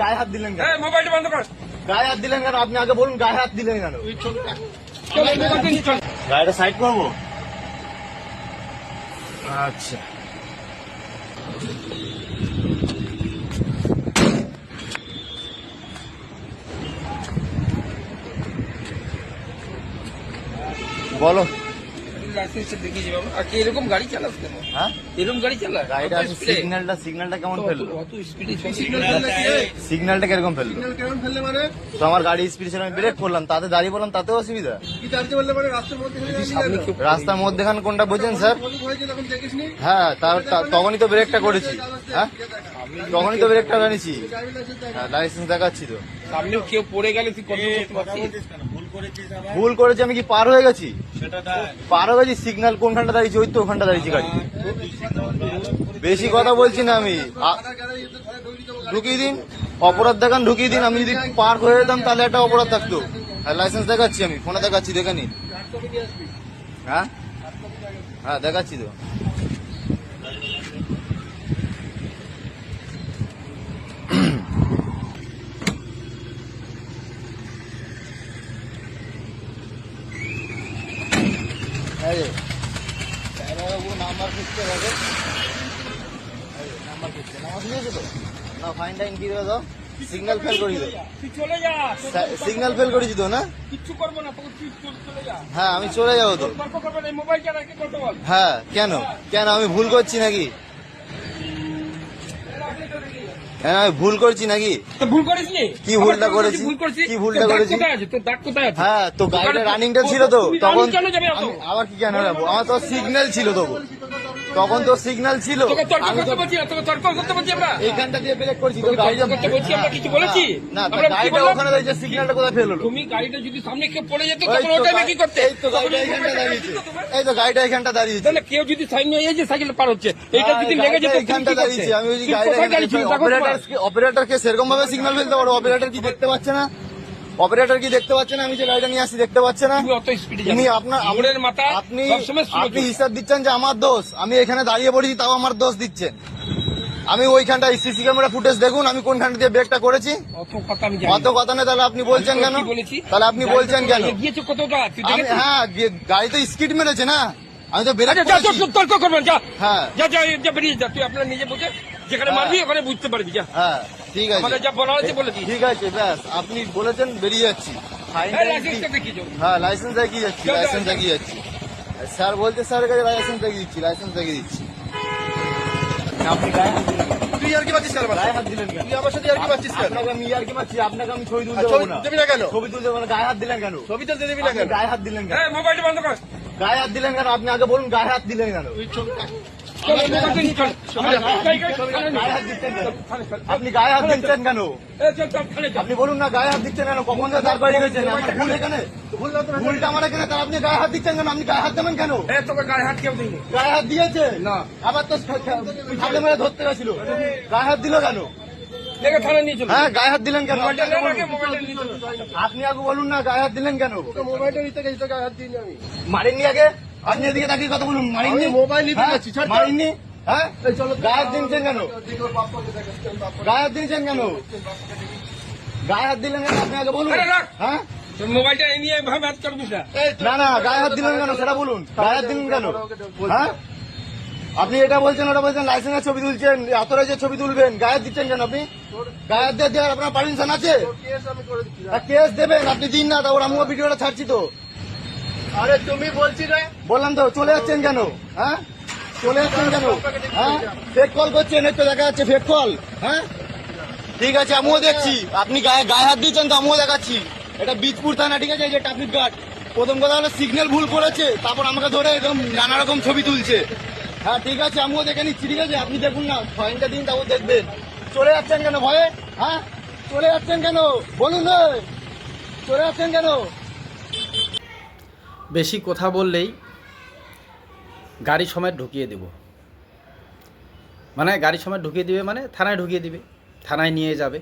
গায়ে হাত দিলেন কেন? মোবাইলটা বন্ধ কর। গায়ে হাত দিলেন কেন? আপনি আগে বলুন গায়ে হাত দিলেন কেন? গাড়িটা সাইড করব? আচ্ছা। বলো। লাইসেন্সটা দেখিয়ে বাবা আর এরকম গাড়ি চালাস কেন? হ্যাঁ? এরকম গাড়ি চালা গাড়িটা? সিগন্যালটা সিগন্যালটা কেমন অত- ফেলল? অত স্পিডে সিগন্যালটা কীরকম ফেলল? কেমন ফেললে মানে? তো আমার গাড়ি স্পিড ছিল আমি ব্রেক করলাম তাতে দাঁড়িয়ে বললাম তাতেও অসুবিধা। কি দাঁড়িয়ে বললে মানে রাস্তার মধ্যে রাস্তার মধ্যেখান কোনটা বোঝেন স্যার? হ্যাঁ তার তখনই তো ব্রেকটা করেছি। হ্যাঁ? তখনই তো ব্রেকটা জানিছি লাইসেন্স হ্যাঁ লাইসেন্স দেখাচ্ছি তো। সামনে কেউ পড়ে গেলে তুই কত করতে পারছিস? ভুল করেছি আমি কি পার হয়ে গেছি? পার হয়ে গেছি সিগন্যাল কোনখানটা দাঁড়িয়েছি? ওই তো ওখানটা দাঁড়িয়েছি গাড়ি। বেশি কথা বলছি না আমি। ঢুকিয়ে দিন। অপরাধ দেখান ঢুকিয়ে দিন। আমি যদি পার হয়ে যেতাম তাহলে একটা অপরাধ থাকতো। আর লাইসেন্স দেখাচ্ছি আমি ফোনে দেখাচ্ছি দেখে নিন। হ্যাঁ? হ্যাঁ দেখাচ্ছি তো। নাম্বার খুঁজতে হবে নাম্বার নাম্বার তো? না ফাইন টাইন কি দেবে দাও সিগন্যাল ফেল করি তো তুই চলে যা সিগন্যাল ফেল না কিছু করব না চল- যা হ্যাঁ আমি চলে যাব তো হ্যাঁ কেন? কেন আমি ভুল করছি নাকি? হ্যাঁ আমি ভুল করেছি নাকি? তো ভুল করিস নি? কি ভুলটা করেছি? কি ভুলটা করেছি? হ্যাঁ তো গাড়িটা রানিংটা ছিল তো তখন আবার কি কেন আমার তো সিগন্যাল ছিল তবু তখন তো সিগন্যাল ছিল। আমি তো তর্ক করতে বলছি আমরা। এইখানটা দিয়ে ব্রেক করছি তো গাড়িটা করতে বলছি আমরা কিছু বলেছি? না তো আমরা কি গাড়িটা ওখানে রয়েছে সিগন্যালটা কোথায় ফেল হলো? তুমি গাড়িটা যদি সামনে কেউ পড়ে যেত তখন ওটা কি করতে? এই তো গাড়িটা তখন দাঁড়িয়েছে। এই তো গাড়িটা এখানটা দাঁড়িয়েছে। তাহলে কেউ যদি সামনে এই যে সাইকেল পার হচ্ছে এটা যদি লেগে যেত করতে? দাঁড়িয়েছি। আমি ওই গাড়িটা অপারেটরকে সেরকম ভাবে সিগন্যাল ফেলতে পারো অপারেটর কি দেখতে পাচ্ছে না? অপারেটর কি দেখতে পাচ্ছে না? আমি যে গাড়িটা নিয়ে আসছি দেখতে পাচ্ছে না? তুমি আপনার আপনি আপনি হিসাব দিচ্ছেন যে আমার দোষ। আমি এখানে দাঁড়িয়ে পড়েছি তাও আমার দোষ দিচ্ছেন আমি ওইখানটা সিসি ক্যামেরা ফুটেজ দেখুন আমি কোনখান দিয়ে ব্রেকটা করেছি। অত কথা নেই তাহলে আপনি বলছেন কেন? তাহলে আপনি বলছেন কেন? হ্যাঁ গাড়ি তো স্কিড মেরেছে না। আমি তো আচ্ছা তর্ক করবেন যা। হ্যাঁ। যা যা যা বেরিয়ে যা তুই আপনার নিজে বুঝে যেখানে হ্যাঁ। মারবি ওখানে বুঝতে পারবি যা। হ্যাঁ। ঠিক আছে। আমাদের যা বলা হয়েছে বলে দিই ঠিক আছে ব্যাস আপনি বলেছেন বেরিয়ে যাচ্ছি। হ্যাঁ লাইসেন্স দেখিয়ে যাচ্ছি লাইসেন্স। দেখিয়ে যাচ্ছি। স্যার বলছে স্যারের কাছে লাইসেন্স দেখিয়ে দিচ্ছি লাইসেন্স দেখিয়ে দিচ্ছি। আপনি? তুই আর কি পাচ্ছিস কেন গায়ে হাত দিলেন কেন? তুই আমার সাথে আর কি পাচ্ছিস আপনাকে আমি ইয়ার কি পাচ্ছি? আপনাকে আমি ছবি আর তুলতে না। দেবি না কেন? ছবি তুলতে গায়ে হাত দিলেন কেন? ছবি তুলতে দেবি না কেন? গায়ে হাত দিলেন কেন? মোবাইলটা বন্ধ কর। গায়ে হাত দিলেন কেন? আপনি আগে বলুন গায়ে হাত দিলেন কেন? গায়ে? আপনি গায়ে হাত দিচ্ছেন কেন আপনি বলুন না গায়ে হাত দিচ্ছেন কেন কখন যে দাঁড় করিয়ে গেছেন ভুল এখানে তো। ভুলটা আমার এখানে তার আপনি গায়ে হাত দিচ্ছেন কেন আপনি গায়ে হাত দেবেন কেন তোকে গায়ে হাত কেউ দিইনি গায়ে হাত দিয়েছে না। আবার তো সামনে মেরে ধরতে গেছিল গায়ে হাত দিল কেন হ্যাঁ গায়ে হাত দিলেন কেন আপনি আগে বলুন না গায়ে হাত দিলেন কেন মোবাইলটা নিতে গেছি তোকে হাত দিইনি আমি মারেননি আগে আপনি এদিকে তাকিয়ে কথা বলুন মোবাইল নিতে হ্যাঁ? যাচ্ছি। হ্যাঁ এই চলো। গায়ে হাত দিয়েছেন কেন? বাপ কেন? গায়ে হাত দিলেন কেন আপনি আগে বলুন। হ্যাঁ? তোর মোবাইলটা নিয়ে ভাবে হাত করবিস না। না না গায়ে হাত দিলেন কেন? সেটা বলুন। গায়ে হাত দিলেন কেন? হ্যাঁ? আপনি এটা বলছেন ওটা বলছেন লাইসেন্সের ছবি তুলছেন অথরাইজের ছবি তুলবেন গায়ে হাত দিচ্ছেন কেন আপনি? গায়ে হাত দিয়ে দেওয়ার আপনার পারমিশন আছে? কেস দেবেন আপনি দিন না তারপর আমিও ভিডিওটা ছাড়ছি তো। আরে তুমি বলছি রে বললাম তো, চলে যাচ্ছেন কেন? হ্যাঁ? চলে যাচ্ছেন কেন? হ্যাঁ? ফেক কল করছেন একটু দেখা যাচ্ছে ফেক কল হ্যাঁ? ঠিক আছে, আমিও দেখছি। আপনি গায়ে গায়ে হাত দিচ্ছেন তো আমিও দেখাচ্ছি। এটা বীজপুর থানা, ঠিক আছে, এই যে ট্রাফিক গার্ড প্রথম কথা হলো সিগন্যাল ভুল করেছে, তারপর আমাকে ধরে একদম নানা রকম ছবি তুলছে। হ্যাঁ ঠিক আছে, আমিও দেখে নিচ্ছি, ঠিক আছে, আপনি দেখুন না ফাইনটা দিন তারপর দেখবেন। চলে যাচ্ছেন কেন ভয়ে? হ্যাঁ? চলে যাচ্ছেন কেন? বলুন চলে যাচ্ছেন কেন? বেশি কথা বললেই গাড়ি সময় ঢুকিয়ে দেব। মানে গাড়ি সময় ঢুকিয়ে দিবে মানে থানায় ঢুকিয়ে দিবে, থানায় নিয়ে যাবে।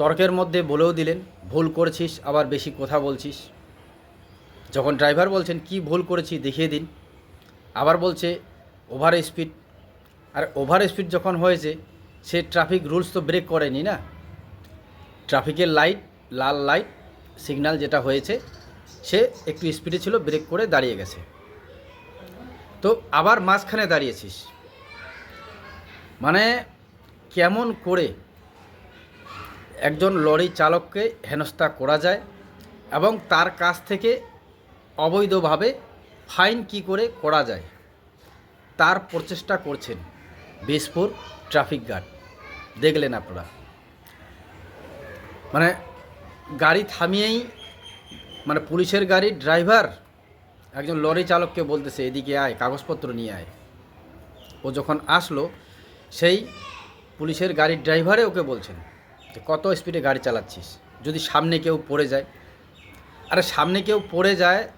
তর্কের মধ্যে বলেও দিলেন, ভুল করেছিস, আবার বেশি কথা বলছিস। যখন ড্রাইভার বলছেন, কি ভুল করেছি দেখিয়ে দিন। আবার বলছে ওভার স্পিড আর ওভার স্পিড যখন হয়েছে, সে ট্রাফিক রুলস তো ব্রেক করেনি না? ট্রাফিকের লাইট লাল লাইট সিগন্যাল যেটা হয়েছে সে একটু স্পিডে ছিল ব্রেক করে দাঁড়িয়ে গেছে। তো আবার মাঝখানে দাঁড়িয়েছিস। মানে কেমন করে একজন লরি চালককে হেনস্থা করা যায় এবং তার কাছ থেকে অবৈধভাবে ফাইন কি করে করা যায়, তার প্রচেষ্টা করছেন বিশপুর ট্রাফিক গার্ড। দেখলেন আপনারা। মানে গাড়ি থামিয়েই মানে পুলিশের গাড়ির ড্রাইভার একজন লরি চালককে বলতেছে, এদিকে আয়, কাগজপত্র নিয়ে আয়। ও যখন আসলো, সেই পুলিশের গাড়ির ড্রাইভারে ওকে বলছেন যে, কত স্পিডে গাড়ি চালাচ্ছিস? যদি সামনে কেউ পড়ে যায়। আরে, সামনে কেউ পড়ে যায়,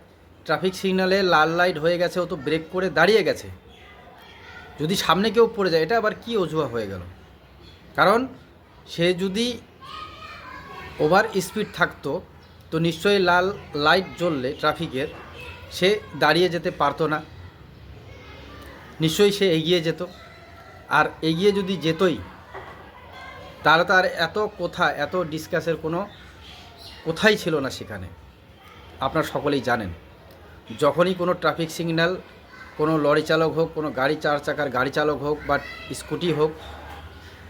ট্রাফিক সিগন্যালে লাল লাইট হয়ে গেছে, ও তো ব্রেক করে দাঁড়িয়ে গেছে। যদি সামনে কেউ পড়ে যায়, এটা আবার কি অজুহা হয়ে গেল? কারণ সে যদি ওভার স্পিড থাকতো তো নিশ্চয়ই লাল লাইট জ্বললে ট্রাফিকের। সে দাঁড়িয়ে যেতে পারতো না। নিশ্চয়ই সে এগিয়ে যেত। আর এগিয়ে যদি যেতই, তাহলে তার এত কথা, এত ডিসকাসের কোনো কোথাই ছিল না সেখানে। আপনারা সকলেই জানেন, যখনই কোনো ট্রাফিক সিগন্যাল, কোনো লরি চালক হোক, কোনো গাড়ি চার চাকার গাড়ি চালক হোক বা স্কুটি হোক,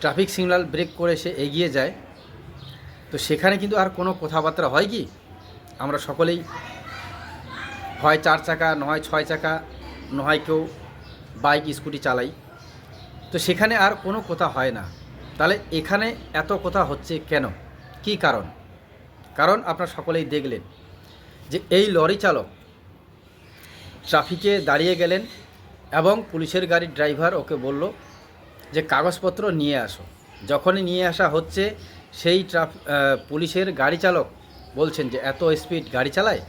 ট্রাফিক সিগন্যাল ব্রেক করে সে এগিয়ে যায় তো সেখানে কিন্তু আর কোনো কথাবার্তা হয় কি? আমরা সকলেই হয় চার চাকা, নয় ছয় চাকা, নয় কেউ বাইক, স্কুটি চালাই। তো সেখানে আর কোনো কথা হয় না। তাহলে এখানে এত কথা হচ্ছে কেন? কি কারণ? কারণ আপনারা সকলেই দেখলেন যে এই লরি চালক ট্রাফিকে দাঁড়িয়ে গেলেন এবং পুলিশের গাড়ির ড্রাইভার ওকে বলল যে কাগজপত্র নিয়ে আসো। যখনই নিয়ে আসা হচ্ছে সেই ট্রাফ পুলিশের গাড়ি চালক বলছেন যে, এত স্পিড গাড়ি চালায়?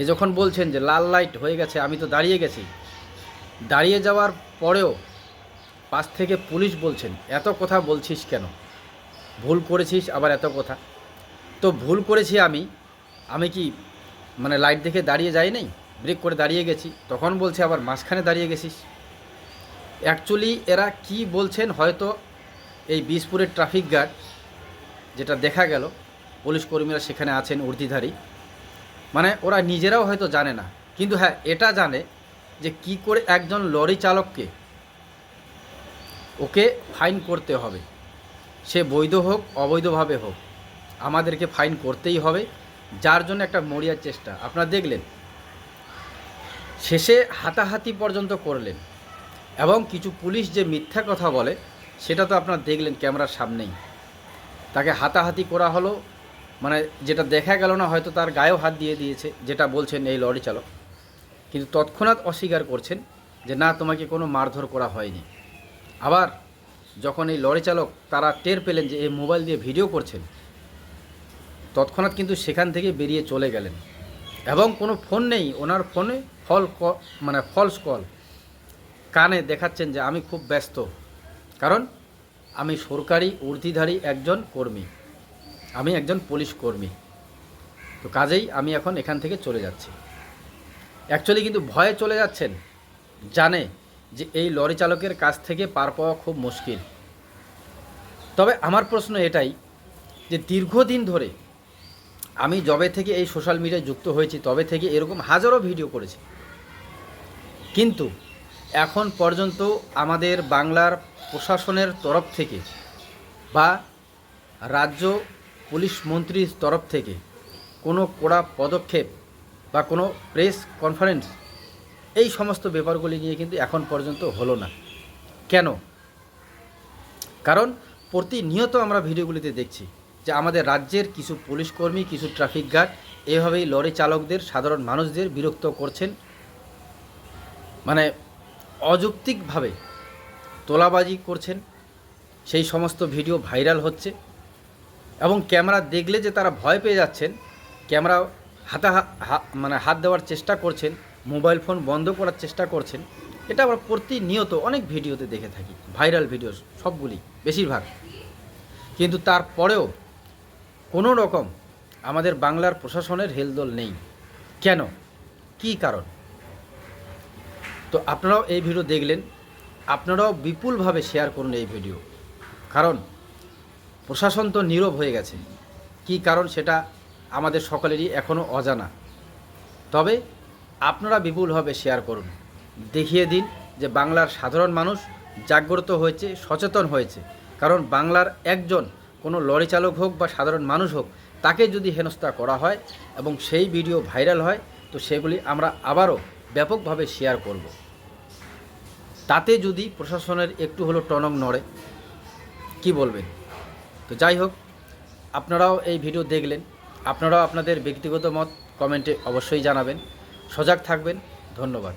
এ যখন বলছেন যে, লাল লাইট হয়ে গেছে, আমি তো দাঁড়িয়ে গেছি। দাঁড়িয়ে যাওয়ার পরেও পাশ থেকে পুলিশ বলছেন, এত কথা বলছিস কেন? ভুল করেছিস আবার এত কথা? তো ভুল করেছি আমি। আমি কি মানে লাইট দেখে দাঁড়িয়ে যাই নাই? ব্রেক করে দাঁড়িয়ে গেছি। তখন বলছে, আবার মাঝখানে দাঁড়িয়ে গেছিস? অ্যাকচুয়ালি এরা কি বলছেন হয়তো এই বিষপুরের ট্রাফিক গার্ড, যেটা দেখা গেল, পুলিশ কর্মীরা সেখানে আছেন উর্দিধারী মানে ওরা নিজেরাও হয়তো জানে না, কিন্তু হ্যাঁ এটা জানে যে কি করে একজন লরি চালককে ওকে ফাইন করতে হবে। সে বৈধ হোক, অবৈধভাবে হোক, আমাদেরকে ফাইন করতেই হবে, যার জন্য একটা মরিয়ার চেষ্টা। আপনারা দেখলেন, শেষে হাতাহাতি পর্যন্ত করলেন, এবং কিছু পুলিশ যে মিথ্যা কথা বলে সেটা তো আপনারা দেখলেন ক্যামেরার সামনেই। তাকে হাতাহাতি করা হলো মানে যেটা দেখা গেল না, হয়তো তার গায়েও হাত দিয়ে দিয়েছে, যেটা বলছেন এই লরি চালক। কিন্তু তৎক্ষণাৎ অস্বীকার করছেন যে, না, তোমাকে কোনো মারধর করা হয়নি। আবার যখন এই লরি চালক তারা টের পেলেন যে, এই মোবাইল দিয়ে ভিডিও করছেন, তৎক্ষণাৎ কিন্তু সেখান থেকে বেরিয়ে চলে গেলেন। এবং কোনো ফোন নেই, ওনার ফোনে ফল মানে ফলস কল কানে দেখাচ্ছেন যে, আমি খুব ব্যস্ত। কারণ আমি সরকারি ঊর্ধ্বধারী একজন কর্মী। আমি একজন পুলিশ কর্মী। তো কাজেই আমি এখন এখান থেকে চলে যাচ্ছি। অ্যাকচুয়ালি কিন্তু ভয়ে চলে যাচ্ছেন। জানে যে এই লরি চালকের কাছ থেকে পার পাওয়া খুব মুশকিল। তবে আমার প্রশ্ন এটাই যে দীর্ঘদিন ধরে আমি যবে থেকে এই সোশ্যাল মিডিয়ায় যুক্ত হয়েছি, তবে থেকে এরকম হাজারো ভিডিও করেছি। কিন্তু এখন পর্যন্ত আমাদের বাংলার প্রশাসনের তরফ থেকে বা রাজ্য পুলিশ মন্ত্রীর তরফ থেকে কোনো কড়া পদক্ষেপ বা কোনো প্রেস কনফারেন্স এই সমস্ত ব্যাপারগুলি নিয়ে কিন্তু এখন পর্যন্ত হলো না। কেন? কারণ প্রতিনিয়ত আমরা ভিডিওগুলিতে দেখছি যে আমাদের রাজ্যের কিছু পুলিশ কর্মী, কিছু ট্রাফিক গার্ড এভাবেই লরি চালকদের, সাধারণ মানুষদের বিরক্ত করছেন। মানে অযৌক্তিকভাবে তোলাবাজি করছেন। সেই সমস্ত ভিডিও ভাইরাল হচ্ছে এবং ক্যামেরা দেখলে যে তারা ভয় পেয়ে যাচ্ছেন, ক্যামেরা হাতা হা- মানে হাত দেওয়ার চেষ্টা করছেন, মোবাইল ফোন বন্ধ করার চেষ্টা করছেন। এটা আমরা প্রতিনিয়ত অনেক ভিডিওতে দেখে থাকি, ভাইরাল ভিডিও সবগুলি, বেশিরভাগ। কিন্তু তারপরেও কোনো রকম আমাদের বাংলার প্রশাসনের হেলদোল নেই। কেন? কি কারণ? তো আপনারাও এই ভিডিও দেখলেন, আপনারাও বিপুলভাবে শেয়ার করুন এই ভিডিও। কারণ প্রশাসন তো নীরব হয়ে গেছে। কী কারণ সেটা আমাদের সকলেরই এখনও অজানা। তবে আপনারা বিপুলভাবে শেয়ার করুন। দেখিয়ে দিন যে বাংলার সাধারণ মানুষ জাগ্রত হয়েছে, সচেতন হয়েছে। কারণ বাংলার একজন কোনো লরি চালক হোক বা সাধারণ মানুষ হোক, তাকে যদি হেনস্থা করা হয় এবং সেই ভিডিও ভাইরাল হয়, তো সেগুলি আমরা আবারও ব্যাপকভাবে শেয়ার করব। তাতে যদি প্রশাসনের একটু হলো টনক নড়ে, কি বলবেন? তো যাই হোক, আপনারাও এই ভিডিও দেখলেন। আপনারাও আপনাদের ব্যক্তিগত মত কমেন্টে অবশ্যই জানাবেন। সজাগ থাকবেন। ধন্যবাদ।